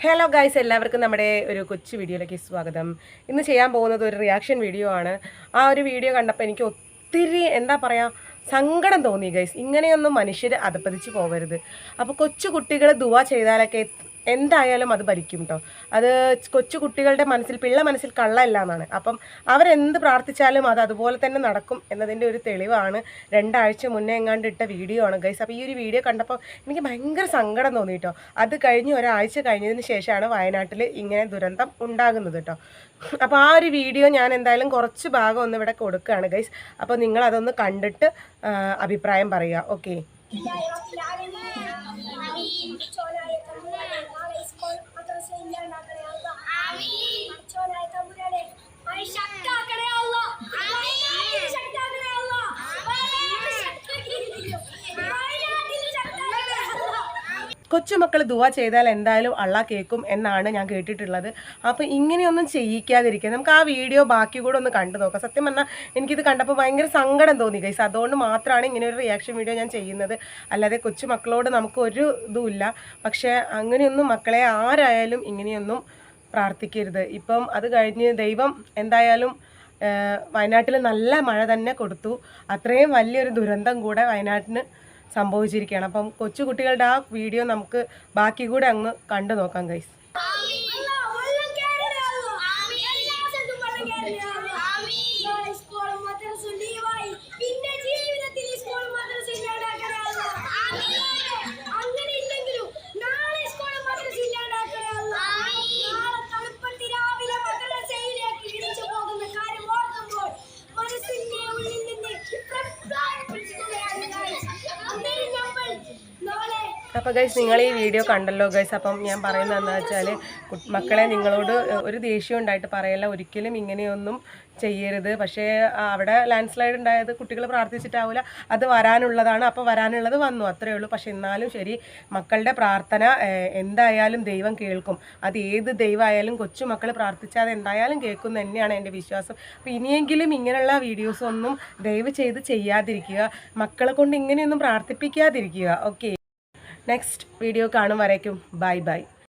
Hello guys എല്ലാവർക്കും നമ്മുടെ ഒരു കൊച്ചു വീഡിയോയിലേക്ക് സ്വാഗതം. ഇന്ന് ചെയ്യാൻ പോകുന്നത് ഒരു റിയാക്ഷൻ വീഡിയോ ആണ്. ആ ഒരു വീഡിയോ കണ്ടപ്പോൾ എനിക്ക് ഒത്തിരി എന്താ പറയുക സങ്കടം തോന്നി ഗൈസ് ഇങ്ങനെയൊന്നും മനുഷ്യർ അധപ്പതിച്ച് പോകരുത് അപ്പോൾ കൊച്ചു കുട്ടികൾ ദുവ ചെയ്താലൊക്കെ എന്തായാലും അത് ഭരിക്കും കേട്ടോ അത് കൊച്ചു കുട്ടികളുടെ മനസ്സിൽ പിള്ള മനസ്സിൽ കള്ളല്ല എന്നാണ്. അപ്പം അവരെന്ത് പ്രാർത്ഥിച്ചാലും അത് അതുപോലെ തന്നെ നടക്കും എന്നതിന്റെ ഒരു തെളിവാണ് രണ്ടാഴ്ച മുന്നേ എങ്ങാണ്ട് ഇട്ട വീഡിയോ ആണ്. ഗൈസ് അപ്പോൾ ഈ ഒരു വീഡിയോ കണ്ടപ്പോൾ എനിക്ക് ഭയങ്കര സങ്കടം തോന്നി കേട്ടോ അത് കഴിഞ്ഞ് ഒരാഴ്ച കഴിഞ്ഞതിന് ശേഷമാണ് വയനാട്ടിൽ ഇങ്ങനെ ദുരന്തം ഉണ്ടാകുന്നത് കേട്ടോ അപ്പോൾ ആ ഒരു വീഡിയോ ഞാൻ എന്തായാലും കുറച്ച് ഭാഗം ഒന്ന് ഇവിടെ കൊടുക്കുകയാണ് ഗൈസ്. അപ്പോൾ നിങ്ങൾ അതൊന്ന് കണ്ടിട്ട് അഭിപ്രായം പറയുക. ഓക്കെ. കൊച്ചുമക്കൾ ദുവ ചെയ്താൽ എന്തായാലും അള്ള കേൾക്കും എന്നാണ് ഞാൻ കേട്ടിട്ടുള്ളത്. അപ്പോൾ ഇങ്ങനെയൊന്നും ചെയ്യിക്കാതിരിക്കുക നമുക്ക് ആ വീഡിയോ ബാക്കി കൂടെ ഒന്ന് കണ്ടു നോക്കാം. സത്യം പറഞ്ഞാൽ എനിക്കിത് കണ്ടപ്പോൾ ഭയങ്കര സങ്കടം തോന്നി ഗൈസ് അതുകൊണ്ട് മാത്രമാണ് ഇങ്ങനെ ഒരു റിയാക്ഷൻ വീഡിയോ ഞാൻ ചെയ്യുന്നത്. അല്ലാതെ കൊച്ചുമക്കളോട് നമുക്ക് ഒരു ഇതുമില്ല. പക്ഷേ അങ്ങനെയൊന്നും മക്കളെ ആരായാലും ഇങ്ങനെയൊന്നും പ്രാർത്ഥിക്കരുത്. ഇപ്പം അത് കഴിഞ്ഞ് ദൈവം എന്തായാലും വയനാട്ടിൽ നല്ല മഴ തന്നെ കൊടുത്തു. അത്രയും വലിയൊരു ദുരന്തം കൂടെ വയനാട്ടിന് സംഭവിച്ചിരിക്കുകയാണ്. അപ്പം കൊച്ചു കുട്ടികളുടെ ആ വീഡിയോ നമുക്ക് ബാക്കി കൂടെ അങ്ങ് കണ്ടു നോക്കാം ഗൈസ് അപ്പോൾ ഗൈസ് നിങ്ങൾ ഈ വീഡിയോ കണ്ടല്ലോ ഗൈസ് അപ്പം ഞാൻ പറയുന്നത് എന്താ വെച്ചാൽ മക്കളെ നിങ്ങളോട് ഒരു ദേഷ്യം ഉണ്ടായിട്ട് പറയല്ല. ഒരിക്കലും ഇങ്ങനെയൊന്നും ചെയ്യരുത്. പക്ഷേ അവിടെ ലാൻഡ് സ്ലൈഡ് ഉണ്ടായത് കുട്ടികൾ പ്രാർത്ഥിച്ചിട്ടാവില്ല അത് വരാനുള്ളതാണ്. അപ്പോൾ വരാനുള്ളത് വന്നു അത്രയേ ഉള്ളൂ. പക്ഷേ എന്നാലും ശരി മക്കളുടെ പ്രാർത്ഥന എന്തായാലും ദൈവം കേൾക്കും. അത് ഏത് ദൈവമായാലും കൊച്ചുമക്കൾ പ്രാർത്ഥിച്ചാൽ അത് എന്തായാലും കേൾക്കും തന്നെയാണ് എന്റെ വിശ്വാസം. അപ്പോൾ ഇനിയെങ്കിലും ഇങ്ങനെയുള്ള വീഡിയോസ് ഒന്നും ദയവ് ചെയ്ത് ചെയ്യാതിരിക്കുക. മക്കളെ കൊണ്ട് ഇങ്ങനെയൊന്നും പ്രാർത്ഥിപ്പിക്കാതിരിക്കുക. ഓക്കെ നെക്സ്റ്റ് വീഡിയോ കാണും വരയ്ക്കും. Bye bye